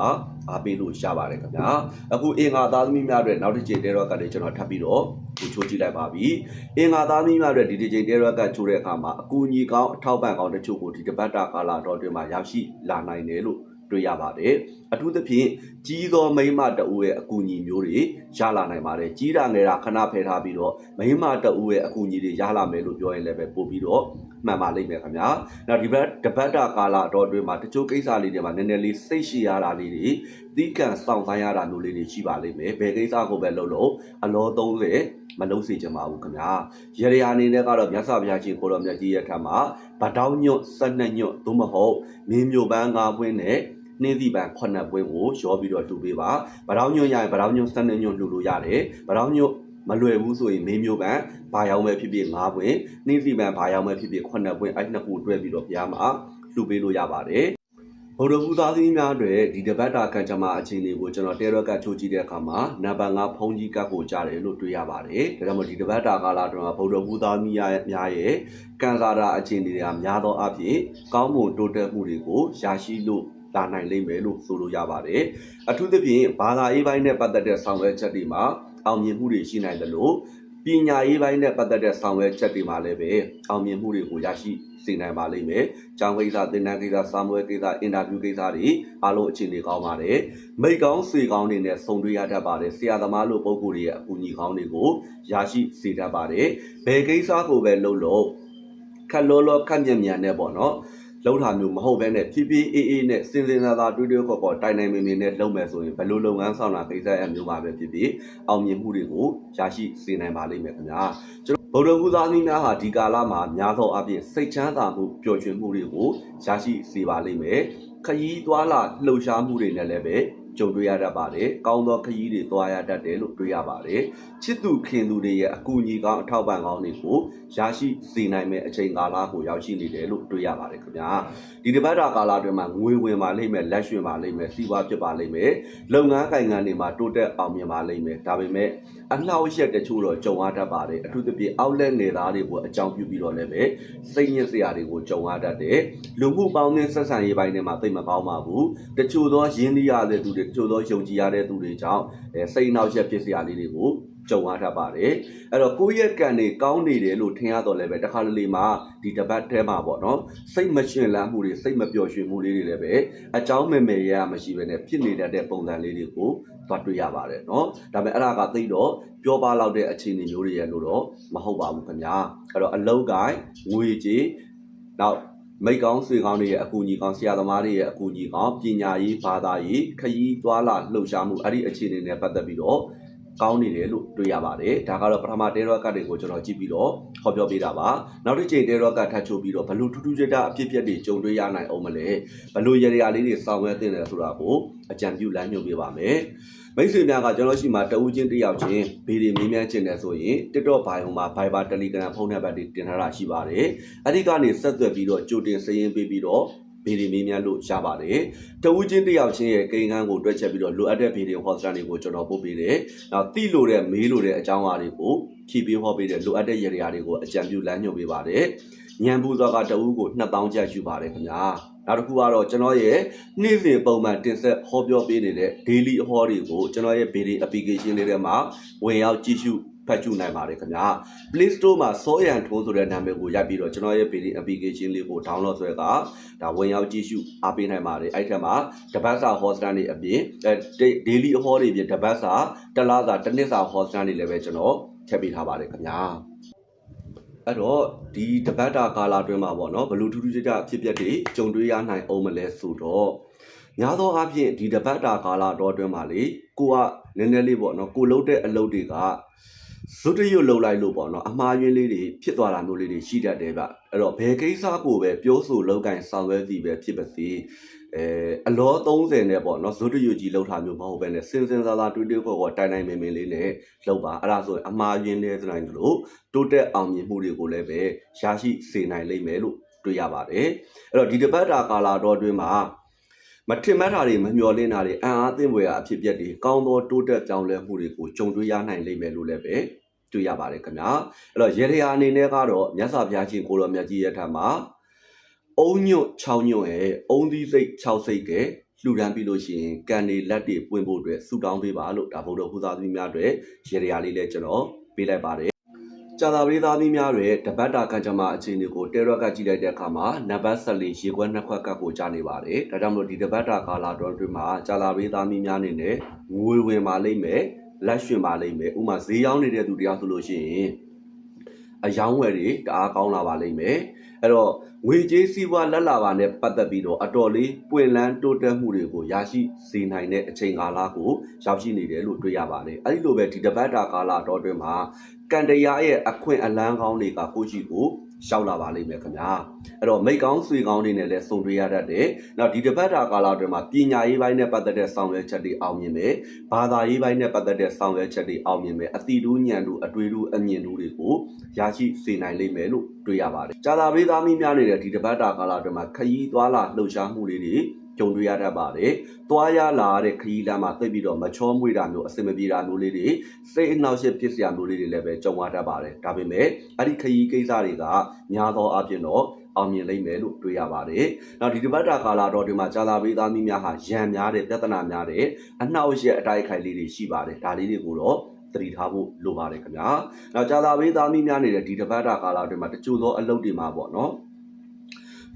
အားပေးလို့ရပါတယ်ခင်ဗျာ။အခုအင်္ဂါသားသမီးများအတွက်နောက်တစ်ချိန်တဲတော့ကလည်းကျွန်တော်ထပ်ပြီးတော့ကိုချိုးကြည့်လိုက်ပါပြီ။အင်္ဂါသားသမီးများအတွက်ဒီတစ်ချိန်တဲတော့ကချိုးတဲ့အခါမှာအကူအညီကောင်းအထောက်ပံ့ကောင်းတချို့ကိုဒီတပတ်တာကာလတော့အတွင်းမှာရောက်ရှိလာနိုင်တယ်လို့ တွေ့ရပါတယ်အထူးသဖြင့်ကြီးသောမိန်းမတအူရဲ့အကူအညီမျိုးတွေရလာနိုင်ပါတယ်ကြီးတာငယ်တာခဏဖယ်ထားပြီးတော့မိန်းမတအူရဲ့အကူအညီတွေရလာမယ်လို့ပြောရင်လည်းပဲပို့ပြီးတော့မှန်ပါလိမ့်မယ်ခင်ဗျာနောက်ဒီဘက်တပတ်တာကာလတော့အတွင်းမှာတချို့ကိစ္စလေးတွေမှာနည်းနည်းလေးစိတ်ရှိရတာလေးတွေသီးကံစောင့်ဆိုင်ရတာမျိုးလေးတွေရှိပါလိမ့်မယ်ဘယ်ကိစ္စကိုပဲလုပ်လို့အလော30မလုံးစေချင်ပါဘူးခင်ဗျာရေရအနေနဲ့ကတော့မြတ်စွာဘုရားရှင်ကိုတော်မြတ်ကြီးရဲ့ထံမှာဗတောင်းညွတ်၁၂ညွတ်သို့မဟုတ်မင်းမျိုးပန်း၅ပွင့်နဲ့ နှင်းစီပန်9ပွင့်ကိုရောပြီးတော့တူပေးပါဗတောင်းညွတ်ရရင်ဗတောင်းညွတ်၁၂ညွတ်လှူလို့ရတယ်ဗတောင်းညွတ်မလွယ်ဘူးဆိုရင်မင်းမျိုးပန်ဘာရောက်မဲ့ဖြစ်ဖြစ်၅ပွင့်နှင်းစီပန်ဘာရောက်မဲ့ဖြစ်ဖြစ်9ပွင့်အဲ့နှစ်ခုတွဲပြီးတော့ဘုရားမှာလှူပေးလို့ရပါတယ်ဗုဒ္ဓဘုရားသီးများတွေဒီတပတ်တာကံကြမ္မာအခြေအနေကိုကျွန်တော်တဲရော့ကချိုးကြည့်တဲ့အခါမှာနံပါတ်5ဖုန်းကြီးကတ်ကိုကြားတယ်လို့တွေ့ရပါတယ်။ဒါကြောင့်မို့ဒီတပတ်တာကာလအတွင်းမှာဗုဒ္ဓဘုရားမီးရဲ့များရဲ့ကံစားတာအခြေအနေတွေကများသောအားဖြင့်ကောင်းမွန်တိုးတက်မှုတွေကိုရရှိလို့ လာနိုင်လိမ့်မယ်လို့ဆိုလို့ရပါတယ်။အထူးသဖြင့်ဘာသာရေးပိုင်းနဲ့ပတ်သက်တဲ့ဆောင်ရွက်ချက်တွေမှာအောင်မြင်မှုတွေရှိနိုင်တယ်လို့ပညာရေးပိုင်းနဲ့ပတ်သက်တဲ့ဆောင်ရွက်ချက်တွေမှာလည်းပဲအောင်မြင်မှုတွေကိုရရှိစေနိုင်ပါလိမ့်မယ်။ကျောင်းကိစ္စ၊သင်တန်းကိစ္စ၊စာမွေးကိစ္စ၊အင်တာဗျူးကိစ္စတွေအားလုံးအခြေအနေကောင်းပါတယ်။မိတ်ကောင်းဆွေကောင်းတွေနဲ့ဆုံတွေ့ရတတ်ပါတယ်။ဆရာသမားလိုပုံကိုယ်တွေရဲ့အကူအညီကောင်းတွေကိုရရှိစေတတ်ပါတယ်။ဘယ်ကိစ္စကိုပဲလုပ်လို့ခက်လောလောခက်မြက်မြက်နဲ့ပေါ့နော်။ လုံးထားမျိုးမဟုတ်ဘဲနဲ့ဖြည်းဖြည်းအေးအေးနဲ့စင်စင်သာသာတွေးတွေးခေါ်ခေါ်တိုင်တိုင်မင်မင်နဲ့လုပ်မယ်ဆိုရင်ဘယ်လိုလုပ်ငန်းဆောင်တာကိစ္စအမျိုးပါပဲဖြစ်ဖြစ်အောင်မြင်မှုတွေကိုရရှိစေနိုင်ပါလိမ့်မယ်ခင်ဗျာကျွန်တော်ဗုဒ္ဓဘုရားနည်းများဟာဒီကာလမှာများသောအားဖြင့်စိတ်ချမ်းသာမှုပျော်ရွှင်မှုတွေကိုရရှိစေပါလိမ့်မယ်ခရီးသွားလာလှုပ်ရှားမှုတွေနဲ့လည်းပဲ ကြုံတွေ့ရတတ်ပါတယ်။ကောင်းသောခရီးတွေသွားရတတ်တယ်လို့တွေ့ရပါတယ်။ချစ်သူခင်သူတွေရဲ့အကူအညီကောင်းအထောက်ပံ့ကောင်းတွေကိုရရှိစေနိုင်မဲ့အချိန်ကာလကိုရောက်ရှိနေတယ်လို့တွေ့ရပါတယ်ခင်ဗျာ။ဒီတစ်ပတ်တာကာလအတွင်းမှာငွေဝင်ပါလိမ့်မယ်လက်ရွှင်ပါလိမ့်မယ်စီးပွားဖြစ်ပါလိမ့်မယ်။လုပ်ငန်းကိုင်ငန်းတွေမှာတိုးတက်အောင်မြင်ပါလိမ့်မယ်။ဒါပေမဲ့အနှောက်အယှက်တချို့တော့ကြုံရတတ်ပါတယ်။အထူးသဖြင့်အောက်လက်နေသားတွေကိုအကြောင်းပြုပြီးတော့လည်းပဲစိတ်ညစ်စရာတွေကိုကြုံရတတ်တယ်။လူမှုပေါင်းသင်းဆက်ဆံရေးပိုင်းတွေမှာသိမကောင်းပါဘူး။တချို့သောရင်းနှီးရတဲ့သူတွေတချို့သောယုံကြည်ရတဲ့သူတွေကြောင့်အဲစိတ်နောက်ရက်ဖြစ်စရာလေးတွေကိုကြုံရတတ်ပါတယ်အဲ့တော့ကိုယ့်ရဲ့ကံတွေကောင်းနေတယ်လို့ထင်ရတော့လည်းပဲတခါတလေမှာဒီတပတ်ထဲမှာပေါ့နော်စိတ်မရှင်လန်းမှုတွေစိတ်မပျော်ရွှင်မှုလေးတွေလည်းပဲအကြောင်းမဲ့မဲ့ရရမရှိဘဲနဲ့ဖြစ်နေတတ်တဲ့ပုံစံလေးတွေကိုသွားတွေ့ရပါတယ်နော်ဒါပေမဲ့အဲ့ဒါကသိတော့ပြောပါလောက်တဲ့အခြေအနေမျိုးတွေရလို့တော့မဟုတ်ပါဘူးခင်ဗျာအဲ့တော့အလုံးကိုင်းငွေကြေးနောက် မိတ်ကောင်းဆွေကောင်းတွေရဲ့အကူအညီကောင်းဆရာသမားတွေရဲ့အကူအညီကောင်းပညာရေးဘာသာရေးခရီးသွားလာလှုပ်ရှားမှုအဲ့ဒီအခြေအနေနဲ့ပတ်သက်ပြီးတော့ကောင်းနေတယ်လို့တွေ့ရပါတယ်ဒါကတော့ပထမတဲရော့ကတ်တွေကိုကျွန်တော်ကြည့်ပြီးတော့ဟောပြောပေးတာပါနောက်တစ်ချိန်တဲရော့ကတ်ထပ်ချိုးပြီးတော့ဘလို့ထူးထူးခြားခြားအဖြစ်အပျက်တွေကြုံတွေ့ရနိုင်အောင်မလဲဘလို့ရရလေးတွေစောင့်ရတဲ့တယ်ဆိုတာကိုအကြံပြုလမ်းညွှန်ပေးပါမယ် မိတ်ဆွေများကကျွန်တော်ရှိမှတဦးချင်းတယောက်ချင်းဗီဒီမေးမြန်းခြင်းတယ်ဆိုရင် TikTok ဘိုင်ုံမှာ Viber Telegram ဖုန်းနံပါတ်တွေတင်ထားတာရှိပါတယ်။အဲဒီကနေဆက်သွယ်ပြီးတော့ကြိုတင်စာရင်းပေးပြီးတော့ဗီဒီမေးမြန်းလို့ရပါတယ်တဦးချင်းတစ်ယောက်ချင်းရဲ့ကိန်းဂန်းကိုတွက်ချက်ပြီးတော့လိုအပ်တဲ့ဗီဒီယိုဟော့စတာတွေကိုကျွန်တော်ပို့ပေးတယ်နောက်တိလို့တဲ့မေးလို့တဲ့အကြောင်းအရာတွေကိုဖြည့်ပေးဟောပေးတယ်လိုအပ်တဲ့ရရာတွေကိုအကြံပြုလမ်းညွှန်ပေးပါတယ်ညံပူစောကတဦးကို2000ကျပ်ယူပါတယ်ခင်ဗျာ နောက်တစ်ခုကတော့ကျွန်တော်ရဲ့နေ့စဉ်ပုံမှန်တင်ဆက်ဟောပြောပေးနေတဲ့ daily အဟောတွေကိုကျွန်တော်ရဲ့ video application လေးထဲမှာဝင်ရောက်ကြည့်ရှုဖတ်ကြည့်နိုင်ပါတယ်ခင်ဗျာ Play Store မှာစောရန်ထိုးဆိုတဲ့နာမည်ကိုရိုက်ပြီးတော့ကျွန်တော်ရဲ့ video application လေးကို download ဆွဲကဒါဝင်ရောက်ကြည့်ရှုအားပေးနိုင်ပါတယ်အဲ့ထက်မှာတပတ်စာ host တွေအပြင်အဲ daily အဟောတွေအပြင်တပတ်စာတစ်လစာတစ်နှစ်စာ host တွေလည်းပဲကျွန်တော်ထည့်ပေးထားပါတယ်ခင်ဗျာ အဲ့တော့ဒီတပတ်တာကာလအတွင်းမှာပေါ့နော်ဘလူးထူးထူးခြားခြားအဖြစ်အပျက်တွေကြုံတွေ့ရနိုင်အောင်မလဲဆိုတော့များသောအားဖြင့်ဒီတပတ်တာကာလတော့အတွင်းမှာလေကိုကနည်းနည်းလေးပေါ့နော်ကိုလုံးတဲ့အလုပ်တွေက ဇွတ်တရွတ်လှုပ်လိုက်လို့ပေါ့နော်အမှားယွင်းလေးတွေဖြစ်သွားတာမျိုးလေးတွေရှိတတ်တယ်ဗျအဲ့တော့ဘယ်ကိစ္စကိုပဲပြောဆိုလောက်ကင်ဆောင်ရွက်စီပဲဖြစ်ပါစေအဲအလော30နဲ့ပေါ့နော်ဇွတ်တရွတ်ကြီးလှုပ်ထားမျိုးမဟုတ်ပဲနဲ့စင်စင်စားစားတွေးတွေးခေါ်ခေါ်တိုင်တိုင်မင်မင်လေးနဲ့လှုပ်ပါအဲ့ဒါဆိုရင်အမှားယွင်းတဲ့တိုင်းတို့တိုးတက်အောင်မြင်မှုတွေကိုလည်းပဲရရှိစေနိုင်လိမ့်မယ်လို့တွေ့ရပါတယ်အဲ့တော့ဒီတပတ်တာကာလာတော့အတွင်းမှာ မထင်မှတ်တာတွေမမျှော်လင့်တာတွေအံ့အားသင့်ဖွယ်ရာအဖြစ်အပျက်တွေကောင်းသောတိုးတက်ကြောင်းလဲမှုတွေကိုကြုံတွေ့ရနိုင်လိမ့်မယ်လို့လည်းပဲတွေ့ရပါတယ်ခင်ဗျာအဲ့တော့ရေထရာအနေနဲ့ကတော့မြတ်စွာဘုရားရှင်ကိုတော်မြတ်ကြီးရဲ့ထံမှာအုံညွတ်6ညွတ်ရဲ့အုံသီးစိတ်6စိတ်ကဲလှူဒန်းပြီးလို့ရှိရင်ကံတွေလက်တွေပွင့်ဖို့အတွက်ဆုတောင်းပေးပါလို့ဒါဗုဒ္ဓဟူသားသမီးများအတွက်ရေထရာလေးလည်းကျွန်တော်ပေးလိုက်ပါတယ် ကြာသာပရိသတ်သမီးများတွေတပတ်တာကံကြမ္မာအခြေအနေကိုတဲရော့ကကြည့်လိုက်တဲ့အခါမှာနံပါတ်14ရေခွက်နှစ်ခွက်ကပ်ကိုကြားနေပါတယ်။ဒါကြောင့်မလို့ဒီတပတ်တာကာလာတော်အတွင်းမှာကြာသာပရိသတ်သမီးများအနေနဲ့ငွေဝင်ပါလိမ့်မယ်လက်ရွှင်ပါလိမ့်မယ်။ဥပမာဈေးရောက်နေတဲ့သူတရားဆိုလို့ရှိရင် အယောင်းဝယ်တွေတအားကောင်းလာပါလိမ့်မယ်။အဲ့တော့ငွေကြေးစည်းဝါးလက်လာပါနဲ့ပတ်သက်ပြီးတော့အတော်လေးပွင့်လန်းတိုးတက်မှုတွေကိုရရှိစေနိုင်တဲ့အချိန်ကာလကိုရောက်ရှိနေတယ်လို့တွေ့ရပါတယ်။အဲဒီလိုပဲဒီတပတ်တာကာလတော်အတွင်းမှာကံတရားရဲ့အခွင့်အလန်းကောင်းတွေကကိုကြည့်ကို ရောက်လာပါလိမ့်မယ်ခင်ဗျာအဲ့တော့မိတ်ကောင်းဆွေကောင်းတွေနဲ့လည်းစုံတွေ့ရတတ်တယ်နောက်ဒီတပတ်တာကာလအတွင်းမှာပညာရေးပိုင်းနဲ့ပတ်သက်တဲ့ဆောင်ရွက်ချက်တွေအောင်မြင်မယ်ဘာသာရေးပိုင်းနဲ့ပတ်သက်တဲ့ဆောင်ရွက်ချက်တွေအောင်မြင်မယ်အတိတူးညံတူအတွေ့တူးအမြင်တူတွေကိုရရှိစေနိုင်လိမ့်မယ်လို့တွေ့ရပါတယ်ကြာသာပေးသားမိများနေတဲ့ဒီတပတ်တာကာလအတွင်းမှာခရီးသွားလာလှုပ်ရှားမှုလေးတွေ ကြုံတွေ့ရတတ်ပါတယ်။သွားရလာတဲ့ခရီးလမ်းမှာသိပ်ပြီးတော့မချောမွေ့တာမျိုးအဆင်မပြေတာမျိုးလေးတွေစိတ်အနှောက်အယှက်ဖြစ်စရာမျိုးလေးတွေလည်းပဲကြုံရတတ်ပါတယ်။ဒါပေမဲ့အဲ့ဒီခရီးကိစ္စတွေကများသောအားဖြင့်တော့အောင်မြင်လိမ့်မယ်လို့တွေ့ရပါတယ်။နောက်ဒီတပတ်တာကာလာတော့ဒီမှာကြာလာပေးသားမိများဟာရံများတဲ့ပြဿနာများတဲ့အနှောက်အယှက်အတိုက်အခိုက်လေးတွေရှိပါတယ်။ဒါလေးတွေကိုတော့သတိထားဖို့လိုပါတယ်ခင်ဗျာ။နောက်ကြာသာပေးသားမိများနေတဲ့ဒီတပတ်တာကာလအတွင်းမှာတချို့သောအလုပ်တွေမှာပေါ့နော်။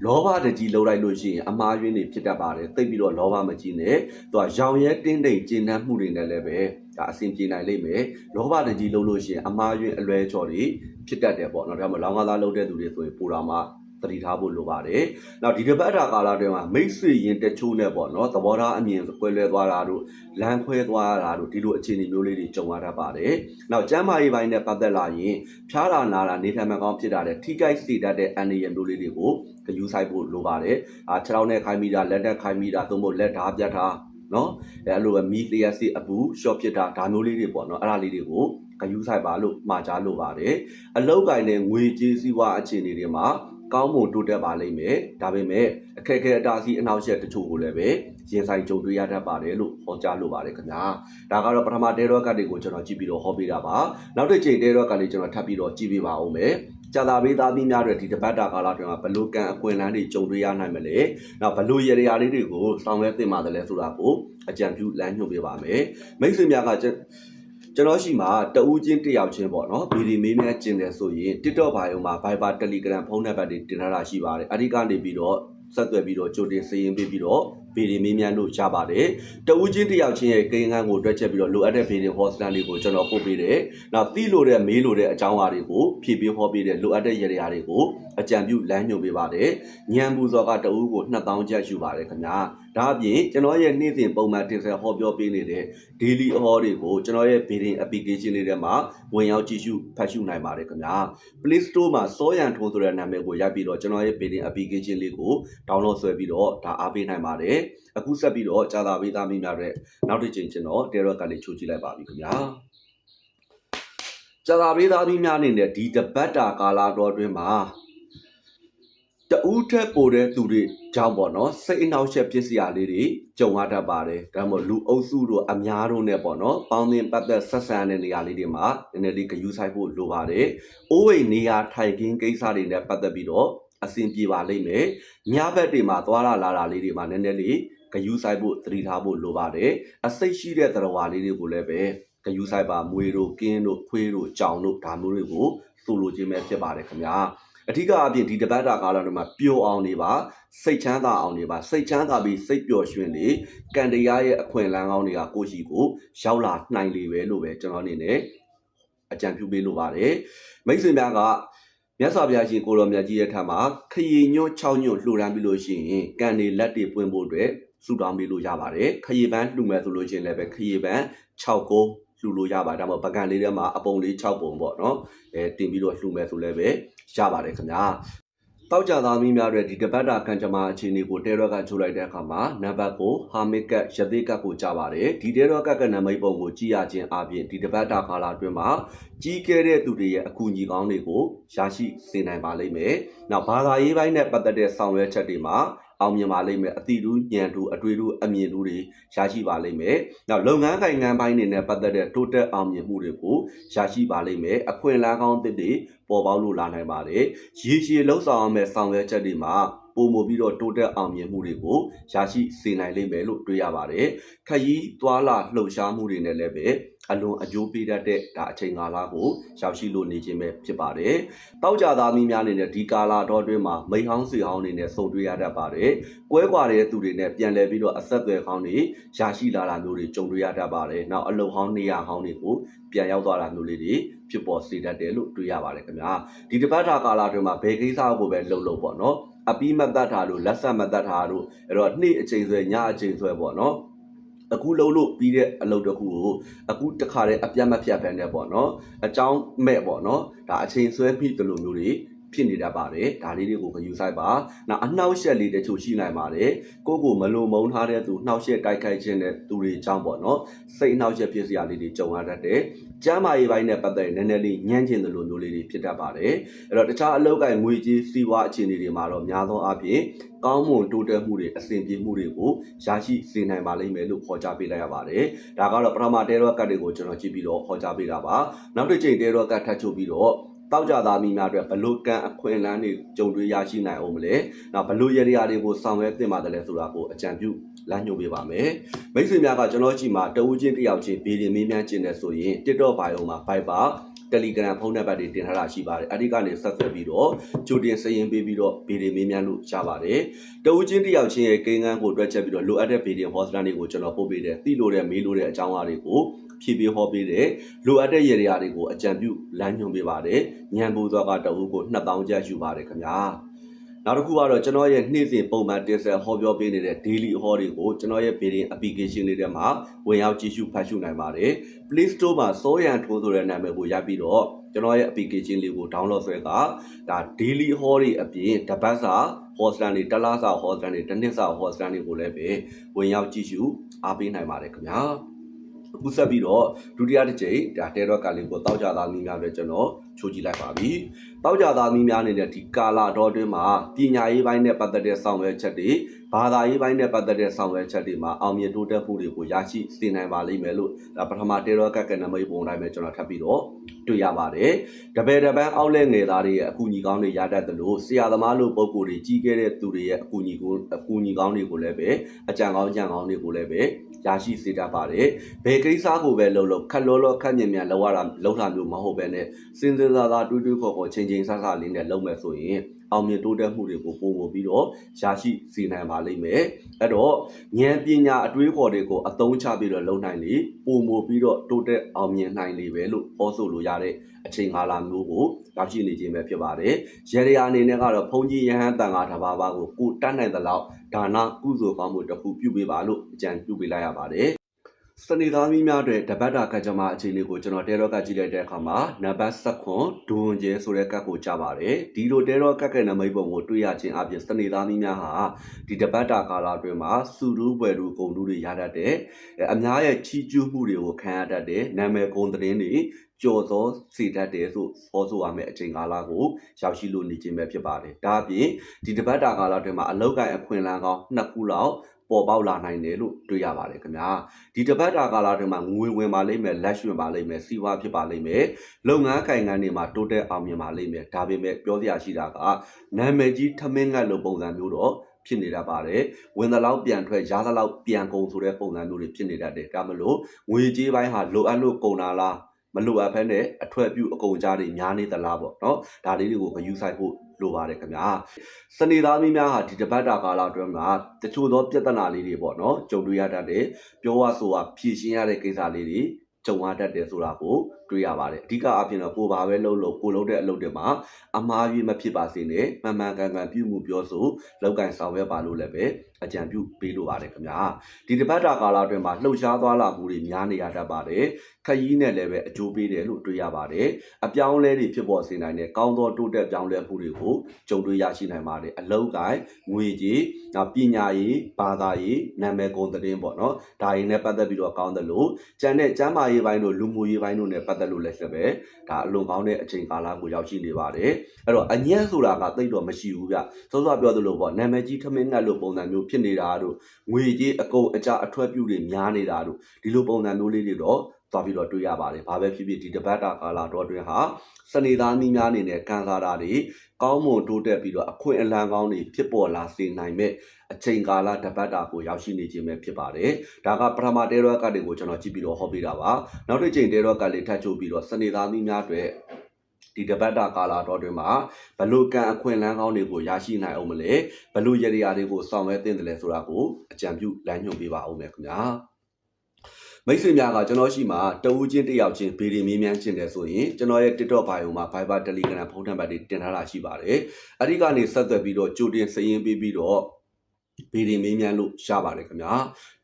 လောဘတကြီးလှုပ်လိုက်လို့ရှိရင်အမားယွင်းတွေဖြစ်တတ်ပါတယ်သိပ်ပြီးတော့လောဘမကြီးနဲ့သူကရောင်ရဲတင်းတိမ်ကျဉ်နှံ့မှုတွေနဲ့လည်းပဲဒါအဆင်ပြေနိုင်လိမ့်မယ်လောဘတကြီးလှုပ်လို့ရှိရင်အမားယွင်းအလွဲချော်တွေဖြစ်တတ်တယ်ပေါ့နော်ဒါမှမဟုတ်လောင်းကားသားလှုပ်တဲ့သူတွေဆိုရင်ပူတော်မှာသတိထားဖို့လိုပါတယ်။နောက်ဒီတစ်ပတ်တာကာလအတွင်းမှာမိတ်ဆွေရင်တချို့နဲ့ပေါ့နော်သဘောထားအမြင်ကွဲလွဲသွားတာတို့လမ်းခွဲသွားတာတို့ဒီလိုအခြေအနေမျိုးလေးတွေကြုံရတတ်ပါတယ်။နောက်ကျမ်းမာရေးပိုင်းနဲ့ပတ်သက်လာရင်ဖျားတာနာတာနေထိုင်မကောင်းဖြစ်တာတဲ့ထိကြိုက်စေတတ်တဲ့အန္တရာယ်မျိုးလေးတွေကို ဂယူဆိုင်ဖို့လိုပါတယ်။အာခြေထောက်နဲ့ခိုင်းမိတာလက်နဲ့ခိုင်းမိတာသို့မဟုတ်လက်ဓာပြတ်တာနော်အဲအဲ့လိုပဲမီလျက်စီအပူရှော့ဖြစ်တာဒါမျိုးလေးတွေပေါ့နော်အဲ့ဒါလေးတွေကိုဂယူဆိုင်ပါလို့မှာကြားလို့ပါတယ်အလောက်ကင်နဲ့ငွေကြေးစည်းဝါအခြေအနေတွေမှာကောင်းမွန်တိုးတက်ပါလိမ့်မယ်ဒါပေမဲ့အခက်အခဲအတားအဆီးအနှောက်အယှက်တချို့ကိုလည်းပဲရင်ဆိုင်ကြုံတွေ့ရတတ်ပါတယ်လို့ဟောကြားလိုပါတယ်ခင်ဗျာဒါကတော့ပထမတဲရော့ကတ်တွေကိုကျွန်တော်ကြည့်ပြီးတော့ဟောပေးတာပါနောက်တစ်ချိန်တဲရော့ကတ်လေးကျွန်တော်ထပ်ပြီးတော့ကြည့်ပေးပါဦးမယ် ကြာသာပေးသားပြီးများတွေဒီတပတ်တာကာလအတွင်းမှာဘလို့ကံအခွင့်အလမ်းတွေကြုံတွေ့ရနိုင်မလဲ။နောက်ဘလို့ရရလေးတွေကိုဆောင်ရွက်သင့်ပါတယ်လဲဆိုတာကိုအကြံပြုလမ်းညွှန်ပေးပါမယ်။မိတ်ဆွေများကကျွန်တော်ရှိမှာတဦးချင်းတယောက်ချင်းပေါ့နော်ဗီဒီမေးမြန်းကျင်တယ်ဆိုရင် TikTok ဘာယုံမှာ Viber Telegram ဖုန်းနံပါတ်တွေတင်ထားတာရှိပါတယ်အဲဒီကနေပြီးတော့ဆက်သွယ်ပြီးတော့ကြိုတင်စည်ရင်ပေးပြီးတော့ ဗီဒီမေးမြန်းလို့ရပါတယ်တဦးချင်းတယောက်ချင်းရဲ့ကိန်းဂန်းကိုတွက်ချက်ပြီးတော့လိုအပ်တဲ့ဗီဒီဟောစတန်လေးကိုကျွန်တော်ပို့ပေးတယ်နောက်သိလို့တဲ့မေးလို့တဲ့အကြောင်းအရာတွေကိုဖြည့်ပေးဟောပေးတဲ့လိုအပ်တဲ့ရရာတွေကိုအကြံပြုလမ်းညွှန်ပေးပါတယ်ညံပူစောကတဦးကို2000ကျပ်ယူပါတယ်ခင်ဗျာဒါအပြင်ကျွန်တော်ရဲ့နေ့စဉ်ပုံမှန်တင်ဆက်ဟောပြောပေးနေတဲ့ daily အဟောတွေကိုကျွန်တော်ရဲ့ bidding application လေးထဲမှာဝင်ရောက်ကြည့်ရှုဖတ်ရှုနိုင်ပါတယ်ခင်ဗျာ Play Store မှာစောရန်ထိုးဆိုတဲ့နာမည်ကိုရိုက်ပြီးတော့ကျွန်တော်ရဲ့ bidding application လေးကို download ဆွဲပြီးတော့ဒါအားပေးနိုင်ပါတယ်အခုဆက်ပြီးတော့ကြာသာပေးသားမိများတဲ့နောက်တစ်ချိန်ကျွန်တော် Terra ကလေးချိုးကြည့်လိုက်ပါပြီခင်ဗျာကြာသာပေးသားမိများအနေနဲ့ဒီတပတ်တာကာလာတော်အတွင်းမှာတဦးထက်ပိုတဲ့သူတွေကြောင့်ပေါ့နော်စိတ်အနှောက်အယှက်ဖြစ်စရာလေးတွေကြုံရတတ်ပါတယ်ဒါမှမဟုတ်လူအုပ်စုတို့အများတို့နဲ့ပေါ့နော်ပေါင်းသင်ပတ်သက်ဆက်ဆံတဲ့နေရာလေးတွေမှာနည်းနည်းလေးဂယူဆိုင်ဖို့လိုပါတယ်အိုးဝိမ်နေရာထိုင်ခင်းကိစ္စတွေနဲ့ပတ်သက်ပြီးတော့ အဆင်ပြေပါလိမ့်မယ်ညဘက်တွေမှာသွားလာလာတာလေးတွေမှာနည်းနည်းလေးဂယူဆိုင်ဖို့သတိထားဖို့လိုပါတယ်အစိတ်ရှိတဲ့သရဝါလေးတွေကိုလည်းပဲဂယူဆိုင်ပါမွေတို့ကင်းတို့ခွေးတို့ကြောင်တို့ဒါမျိုးတွေကိုဆိုလိုခြင်းပဲဖြစ်ပါတယ်ခင်ဗျာအဓိကအပြင်ဒီတပတ်တာကာလတွေမှာပျော်အောင်နေပါစိတ်ချမ်းသာအောင်နေပါစိတ်ချမ်းသာပြီးစိတ်ပျော်ရွှင်လေကံတရားရဲ့အခွင့်အလမ်းကောင်းတွေကကိုယ့်ရှိကိုရောက်လာနိုင်လေပဲလို့ပဲကျွန်တော်အနေနဲ့အကြံပြုပေးလိုပါတယ်မိတ်ဆွေများက မြတ်စွာဘုရားရှင်ကိုတော်မြတ်ကြီးရဲ့ထံမှာခရီညွတ်6ညွတ်လှူဒန်းပြီးလို့ရှိရင်ကံတွေလက်တွေပွင့်ဖို့အတွက်ဆုတောင်းပေးလို့ရပါတယ်ခရီပန်းလှူမယ်ဆိုလို့ရှိရင်လည်းပဲခရီပန်း6ကုန်းလှူလို့ရပါတယ်ဒါမှမဟုတ်ပကံလေးထဲမှာအပုံလေး6ပုံပေါ့နော်အဲတင်ပြီးတော့လှူမယ်ဆိုလည်းပဲရပါတယ်ခင်ဗျာ တောက်ကြသားမီးများတွေဒီတပတ်တာကံကြမ္မာအခြေအနေကိုတဲရော့ကချိုးလိုက်တဲ့အခါမှာနံပါတ်ကိုဟာမစ်ကတ်ရသေးကတ်ကိုကြားပါတယ်ဒီတဲရော့ကတ်ကနံမိတ်ပုံကိုကြည့်ရခြင်းအပြင်ဒီတပတ်တာကာလအတွင်းမှာကြီးကျယ်တဲ့သူတွေရဲ့အကူအညီကောင်းတွေကိုရရှိစေနိုင်ပါလိမ့်မယ်။နောက်ဘာသာရေးပိုင်းနဲ့ပတ်သက်တဲ့ဆောင်ရွက်ချက်တွေမှာ အောင်မြင်ပါလိမ့်မယ်အတိတူညံတူအတွေ့တူအမြင်တူတွေရရှိပါလိမ့်မယ်။နောက်လုပ်ငန်းကိုင်ငန်းပိုင်းတွေနဲ့ပတ်သက်တဲ့တိုးတက်အောင်မြင်မှုတွေကိုရရှိပါလိမ့်မယ်။အခွင့်အလမ်းကောင်းတစ်တွေပေါ်ပေါက်လို့လာနိုင်ပါတယ်။ရည်ရှည်လှုပ်ဆောင်အောင်မဲ့ဆောင်ရွက်ချက်တွေမှာပုံမပြီးတော့တိုးတက်အောင်မြင်မှုတွေကိုရရှိစေနိုင်လိမ့်မယ်လို့တွေ့ရပါတယ်။ခရီးသွားလာလှုပ်ရှားမှုတွေနဲ့လည်းပဲ အလွန်အကျိုးပေးတတ်တဲ့ဒါအချိန်ကာလကိုရောက်ရှိလို့နေခြင်းပဲဖြစ်ပါတယ်။တောက်ကြသားမီးများအနေနဲ့ဒီကာလတော့အတွင်းမှာမိဟောင်းစီဟောင်းတွေနဲ့ဆုံတွေ့ရတတ်ပါတယ်။ကွဲကွာတဲ့သူတွေနဲ့ပြန်လည်ပြီးတော့အဆက်အသွယ်ကောင်းတွေရရှိလာတာမျိုးတွေကြုံတွေ့ရတတ်ပါတယ်။နောက်အလုံဟောင်းနေရဟောင်းတွေကိုပြန်ရောက်သွားတာမျိုးလေးတွေဖြစ်ပေါ်စေတတ်တယ်လို့တွေ့ရပါတယ်ခင်ဗျာ။ဒီတစ်ပတ်တာကာလအတွင်းမှာဘယ်ကိစ္စကိုပဲလှုပ်လို့ပေါ့နော်။အပီးမတ်တတ်တာတို့လက်ဆက်မတ်တတ်တာတို့အဲ့တော့နေ့အချိန်ဆွဲညအချိန်ဆွဲပေါ့နော်။ အခုလုံးလို့ပြီးတဲ့အလုပ်တစ်ခုကိုအခုတခါတည်းအပြတ်မဖြတ်ပဲနဲ့ပေါ့နော်အကြောင်းမဲ့ပေါ့နော်ဒါအချိန်ဆွဲပြီးတလို့မျိုးတွေ ဖြစ်နေတတ်ပါတယ်ဒါလေးတွေကိုဂယူဆိုင်ပါနောက်အနှောက်အယှက်လေးတချို့ရှိနိုင်ပါတယ်ကိုယ့်ကိုမလုံမုန်းထားတဲ့သူနှောက်ယှက်တိုက်ခိုက်ခြင်းတဲ့သူတွေအကြောင်းပေါ့နော်စိတ်အနှောက်အယှက်ဖြစ်စရာလေးတွေကြုံရတတ်တယ်ကျမ်းမာရေးပိုင်းနဲ့ပတ်သက်ရင်နည်းနည်းလေးညှန့်ကျင်သလိုမျိုးလေးတွေဖြစ်တတ်ပါတယ်အဲ့တော့တခြားအလုပ်ကိုင်ငွေကြေးစီးပွားအခြေအနေတွေမှာတော့များသောအားဖြင့်ကောင်းမွန်တိုးတက်မှုတွေအဆင်ပြေမှုတွေကိုရရှိစေနိုင်ပါလိမ့်မယ်လို့ခေါ်ကြားပေးလိုက်ရပါတယ်ဒါကတော့ပထမတဲရော့ကတ်တွေကိုကျွန်တော်ကြည့်ပြီးတော့ခေါ်ကြားပေးတာပါနောက်တစ်ချိန်တဲရော့ကတ်ထပ်ချုပ်ပြီးတော့ တောက်ကြသားမိများအတွက်ဘလို့ကံအခွင့်အလမ်းတွေကြုံတွေ့ရရှိနိုင်အောင်မလဲ။နောက်ဘလို့ရရတွေကိုဆောင်ရွက်သင့်ပါတယ်ဆိုတာကိုအကြံပြုလမ်းညွှန်ပေးပါမယ်။မိတ်ဆွေများကကျွန်တော်ကြည့်မှာတဦးချင်းတစ်ယောက်ချင်းဗီဒီမေးမြန်းခြင်းနဲ့ဆိုရင် TikTok bio မှာ Viber Telegram ဖုန်းနံပါတ်တွေတင်ထားတာရှိပါတယ်။အဲဒီကနေဆက်သွယ်ပြီးတော့ကြိုတင်စရင်ပေးပြီးတော့ဗီဒီမေးမြန်းလို့ရပါတယ်။တဦးချင်းတစ်ယောက်ချင်းရဲ့ကိန်းဂန်းကိုတွက်ချက်ပြီးတော့လိုအပ်တဲ့ဗီဒီဟောစတန်တွေကိုကျွန်တော်ပို့ပေးတယ်။သိလို့တဲ့မေးလို့တဲ့အကြောင်းအရာတွေကိုဖြည့်ပေးဟောပေးတယ်လိုအပ်တဲ့ရည်ရည်တွေကိုအကြံပြုလမ်းညွှန်ပေးပါတယ်ညံပူသောကတအုပ်ကို2000ကျပ်ယူပါတယ်ခင်ဗျာ နောက်တစ်ခုကတော့ကျွန်တော်ရဲ့နေ့စဉ်ပုံမှန်တင်ဆက်ဟောပြောပေးနေတဲ့ daily ဟောတွေကိုကျွန်တော်ရဲ့ bidding application လေးထဲမှာဝင်ရောက်ကြည့်ရှုဖတ်ရှုနိုင်ပါတယ် Play Store မှာစိုးရန်ထိုးဆိုတဲ့နာမည်ကိုရပြီးတော့ကျွန်တော်ရဲ့ application လေးကို download ဆွဲကဒါ daily ဟောတွေအပြင်တပတ်စာ hostel တွေတလားစာ hostel တွေတစ်နှစ်စာ hostel တွေကိုလည်းပဲဝင်ရောက်ကြည့်ရှုအားပေးနိုင်ပါတယ်ခင်ဗျာအခုဆက်ပြီးတော့ဒုတိယတစ်ကြိမ်ဒါတဲတော့ကာလင်းကိုတောက်ကြသားမီးများပဲကျွန်တော်ချိုးကြည့်လိုက်ပါပြီတောက်ကြသားမီးများနေတဲ့ဒီကာလာတော်အတွင်းမှာပညာရေးပိုင်းနဲ့ပတ်သက်တဲ့ဆောင်ရွက်ချက်တွေဘာသာရေးပိုင်းနဲ့ပတ်သက်တဲ့ဆောင်ရွက်ချက်တွေမှာအောင်မြင်တိုးတက်မှုတွေကိုရရှိစေနိုင်ပါလိမ့်မယ်လို့ဒါပထမတဲတော့ကက်ကနမိတ်ပုံတိုင်းပဲကျွန်တော်ထပ်ပြီးတော့တွေ့ရပါတယ်တပည့်တပန်းအောက်လက်ငယ်သားတွေရဲ့အကူအညီကောင်းတွေရတတ်တယ်လို့ဆရာသမားလို့ပုံကိုယ်တွေကြီးခဲ့တဲ့သူတွေရဲ့အကူအညီကိုအကူအညီကောင်းတွေကိုလည်းပဲအကြံကောင်းကြံကောင်းတွေကိုလည်းပဲရရှိစေတတ်ပါတယ်ဘယ်ကိစ္စကိုပဲလုပ်လို့ခက်လောလောခက်မြင်မြန်လောက်ရတာလောက်တာမျိုးမဟုတ်ပဲနဲ့စဉ်းစဉ်းစားစားတွေးတွေးခေါ်ခေါ်ချင်းချင်းဆဆလေးနဲ့လုပ်မယ်ဆိုရင်အောင်မြင်တိုးတက်မှုတွေကိုပုံပေါ်ပြီးတော့ရရှိစေနိုင်ပါလိမ့်မယ်အဲ့တော့ဉာဏ်ပညာအတွေးခေါ်တွေကိုအသုံးချပြီးတော့လုပ်နိုင်လေပုံပေါ်ပြီးတော့တိုးတက်အောင်မြင်နိုင်လေပဲလို့ဟောဆိုလိုရတဲ့အချိန်ကာလမျိုးကိုရောက်ရှိနေခြင်းပဲဖြစ်ပါတယ်ရေရရာအနေနဲ့ကတော့ဘုန်းကြီးယဟန်တန်ခါတစ်ပါးပါးကိုကိုတတ်နိုင်သလောက်ဒါနကုသိုလ်ကောင်းမှုတစ်ခုပြုပေးပါလို့အကြံပြုပေးလိုက်ရပါတယ် စနေသားမီးများအတွက်တပတ်တာကကြမ္မာအခြေအနေကိုကျွန်တော်တဲတော့ကကြည့်လိုက်တဲ့အခါမှာနံပါတ်7ဒွန်ကျဲဆိုတဲ့ကတ်ကိုကြားပါတယ်ဒီလိုတဲတော့ကတ်ကဲနမိတ်ပုံကိုတွေ့ရခြင်းအပြင်စနေသားမီးများဟာဒီတပတ်တာကာလအတွင်းမှာစူရူးပွဲရူဂုံတူးတွေရတတ်တယ်အများရဲ့ချီးကျူးမှုတွေကိုခံရတတ်တယ်နာမည်ဂုံသတင်းတွေကြော်သောစေတတ်တယ်ဆိုဟောဆိုရမယ့်အချိန်ကာလကိုရောက်ရှိလို့နေခြင်းပဲဖြစ်ပါတယ်ဒါအပြင်ဒီတပတ်တာကာလအတွင်းမှာအလောက်ကိုင်အခွင့်အလမ်းကောင်းနှစ်ခုလောက် ပေါ်ပေါက်လာနိုင်တယ်လို့တွေ့ရပါတယ်ခင်ဗျာဒီတပတ်တာကာလအတွင်းမှာငွေဝင်ပါလိမ့်မယ်လက်ရွှင်ပါလိမ့်မယ်စီးပွားဖြစ်ပါလိမ့်မယ်လုပ်ငန်းကိုင်ငန်းတွေမှာတိုးတက်အောင်မြင်ပါလိမ့်မယ်ဒါပေမဲ့ပြောစရာရှိတာကနာမည်ကြီးထမင်းငတ်လိုပုံစံမျိုးတော့ဖြစ်နေတတ်ပါတယ်ဝင်သလောက်ပြန်ထွက်ရသလောက်ပြန်ကုန်ဆိုတဲ့ပုံစံမျိုးတွေဖြစ်နေတတ်တယ်ဒါမလို့ငွေကြေးပိုင်းဟာလိုအပ်လို့ကုန်တာလားမလိုအပ်ဘဲနဲ့အထွက်ပြုအကုန်ကြားတွေများနေသလားပေါ့နော်ဒါလေးတွေကိုဂယူဆိုင်ဖို့ လိုပါတယ်ခင်ဗျာစနေသားမီးများဟာဒီတပတ်တာကာလအတွင်းမှာတချို့သောပြဿနာလေးတွေပေါ့နော်ကြုံတွေ့ရတတ်တယ်ပြောရဆိုတာဖြည့်ရှင်းရတဲ့ကိစ္စလေးတွေ ကြုံရတတ်တယ်ဆိုတာကိုတွေ့ရပါတယ်အဓိကအပြင်တော့ကိုယ်ပါပဲလှုပ်လို့ကိုယ်လုပ်တဲ့အလုပ်တွေမှာအမှားကြီးမဖြစ်ပါစေနဲ့မှန်မှန်ကန်ကန်ပြုမှုပြောဆိုလောက်ကန်ဆောင်ရွက်ပါလို့လည်းပဲအကြံပြုပေးလိုပါတယ်ခင်ဗျာဒီတစ်ပတ်တာကာလအတွင်းမှာလှုပ်ရှားသွားလာမှုတွေများနေရတတ်ပါတယ်ခရီးနဲ့လည်းပဲအကျိုးပေးတယ်လို့တွေ့ရပါတယ်အပြောင်းအလဲတွေဖြစ်ပေါ်စေနိုင်တဲ့ကောင်းသောတိုးတက်ပြောင်းလဲမှုတွေကိုကြုံတွေ့ရရှိနိုင်ပါတယ်အလောက်ကိုင်ငွေကြီးနောက်ပညာရေးဘာသာရေးနာမည်ကုန်သတင်းပေါ့နော်ဒါရင်းနဲ့ပတ်သက်ပြီးတော့ကောင်းတယ်လို့ကျန်တဲ့ကျမ်းမာရေးပိုင်းတို့လူမှုရေးပိုင်းတို့နဲ့ပတ်သက်လို့လည်းဆက်ပဲဒါအလွန်ကောင်းတဲ့အချိန်ကာလကိုရောက်ရှိနေပါတယ်အဲ့တော့အညံ့ဆိုတာကသိတော့မရှိဘူးဗျစောစောပြောသလိုပေါ့နာမည်ကြီးထမင်းငတ်လို့ပုံစံမျိုးဖြစ်နေတာတို့ငွေကြီးအကုန်အကြအထွက်ပြုတွေများနေတာတို့ဒီလိုပုံစံမျိုးလေးတွေတော့သွားပြီးတော့တွေ့ရပါတယ်။ဘာပဲဖြစ်ဖြစ်ဒီတပတ်တာကာလတော့တွင်ဟာစနေသားမီးများအနေနဲ့ကန်စားတာတွေ ကောင်းမွန်တိုးတက်ပြီးတော့အခွင့်အလမ်းကောင်းတွေဖြစ်ပေါ်လာစေနိုင်မဲ့အချိန်ကာလတပတ်တာကိုရောက်ရှိနေခြင်းပဲဖြစ်ပါတယ်။ဒါကပထမတဲရော့ကတ်တွေကိုကျွန်တော်ကြည့်ပြီးတော့ဟောပေးတာပါ။နောက်တစ်ချိန်တဲရော့ကတ်လေးထပ်ချုပ်ပြီးတော့စနေသားမီးများအတွက်ဒီတပတ်တာကာလာတော့တွင်မှာဘလို့ကံအခွင့်အလမ်းကောင်းတွေကိုရရှိနိုင်အောင်မလဲဘလို့ရရတွေကိုဆောင်ရွက်သင့်တယ်လဲဆိုတာကိုအကြံပြုလမ်းညွှန်ပေးပါအောင်မယ်ခင်ဗျာ မိတ်ဆွေများကကျွန်တော်ရှိမှာတဝူးချင်းတစ်ယောက်ချင်းဗီဒီမေးမြန်းချင်တယ်ဆိုရင်ကျွန်တော်ရဲ့ TikTok bio မှာ Viber Telegram ဖုန်းနံပါတ်တွေတင်ထားတာရှိပါတယ်အဲ့ဒီကနေဆက်သွယ်ပြီးတော့ကြိုတင်စာရင်းပေးပြီးတော့ ဗီဒီမေးမြန်းလို့ရပါတယ်ခင်ဗျာ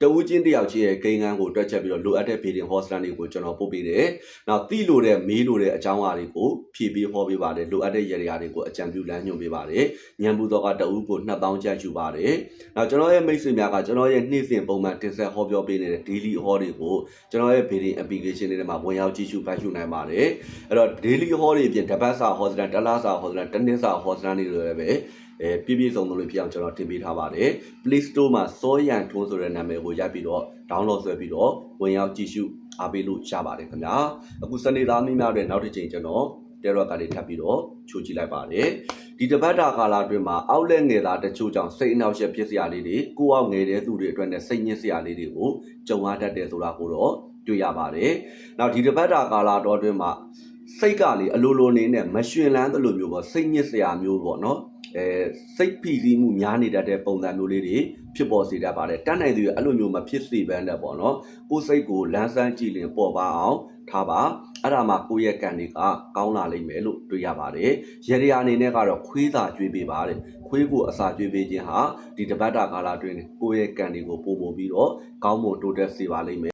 တဝူးချင်းတစ်ယောက်ချင်းရဲ့ကိန်းဂန်းကိုတွက်ချက်ပြီးတော့လိုအပ်တဲ့ဗီဒီဟောစတန်တွေကိုကျွန်တော်ပို့ပေးတယ်နောက်တိလို့တဲ့မေးလို့တဲ့အကြောင်းအရာတွေကိုဖြည့်ပြီးဟောပေးပါတယ်လိုအပ်တဲ့ရရတွေကိုအကြံပြုလမ်းညွှန်ပေးပါတယ်ညံဘူးတော့ကတအူးကို2000ကျပ်ယူပါတယ်နောက်ကျွန်တော်ရဲ့မိတ်ဆွေများကကျွန်တော်ရဲ့နေ့စဉ်ပုံမှန်တင်ဆက်ဟောပြောပေးနေတဲ့ daily ဟောတွေကိုကျွန်တော်ရဲ့ video application တွေထဲမှာဝင်ရောက်ကြည့်ရှုဖတ်ရှုနိုင်ပါတယ်အဲ့တော့ daily ဟောတွေအပြင်တစ်ပတ်စာဟောစတန်တစ်လစာဟောစတန်တစ်နှစ်စာဟောစတန်တွေလိုလည်းပဲ အဲပြည့်ပြည့်စုံစုံလို့ဖြစ်အောင်ကျွန်တော်တင်ပေးထားပါတယ် Play Store မှာစောရန်ထွန်းဆိုတဲ့နာမည်ကိုရိုက်ပြီးတော့ download ဆွဲပြီးတော့ဝင်ရောက်ကြည့်ရှုအားပေးလို့ရပါတယ်ခင်ဗျာအခုစနေသားမင်းများတဲ့နောက်တစ်ချိန်ကျွန်တော်တဲရော့ကလေးထပ်ပြီးတော့ချိုးကြည့်လိုက်ပါတယ်ဒီတပတ်တာကာလအတွင်းမှာအောက်လက်ငယ်သားတချို့ကြောင့်စိတ်အနှောက်အယှက်ဖြစ်စရာလေးတွေကိုအောက်ငယ်တဲ့သူတွေအတွက်နဲ့စိတ်ညစ်စရာလေးတွေကိုကြုံရတတ်တယ်ဆိုတာကိုတော့တွေ့ရပါတယ်နောက်ဒီတပတ်တာကာလတော်အတွင်းမှာစိတ်ကလေအလိုလိုနေနဲ့မရှင်လန်းသလိုမျိုးပေါ့စိတ်ညစ်စရာမျိုးပေါ့နော် အဲစိတ်ဖိစီးမှုများနေတတ်တဲ့ပုံစံမျိုးလေးတွေဖြစ်ပေါ်စေတတ်ပါတယ်တတ်နိုင်သူရဲ့အဲ့လိုမျိုးမဖြစ်စေဘဲနဲ့ပေါ့နော်ကိုယ်စိတ်ကိုလန်းဆန်းကြည့်လင်ပေါ်ပါအောင်ထားပါအဲ့ဒါမှကိုယ့်ရဲ့ကံတွေကကောင်းလာလိမ့်မယ်လို့တွေ့ရပါတယ်ရေရရာအနေနဲ့ကတော့ခွေးသာကျွေးပေးပါတယ်ခွေးကိုအစာကျွေးပေးခြင်းဟာဒီတပတ်တာကာလအတွင်းကိုယ့်ရဲ့ကံတွေကိုပုံပုံပြီးတော့ကောင်းမွန်တိုးတက်စေပါလိမ့်မယ်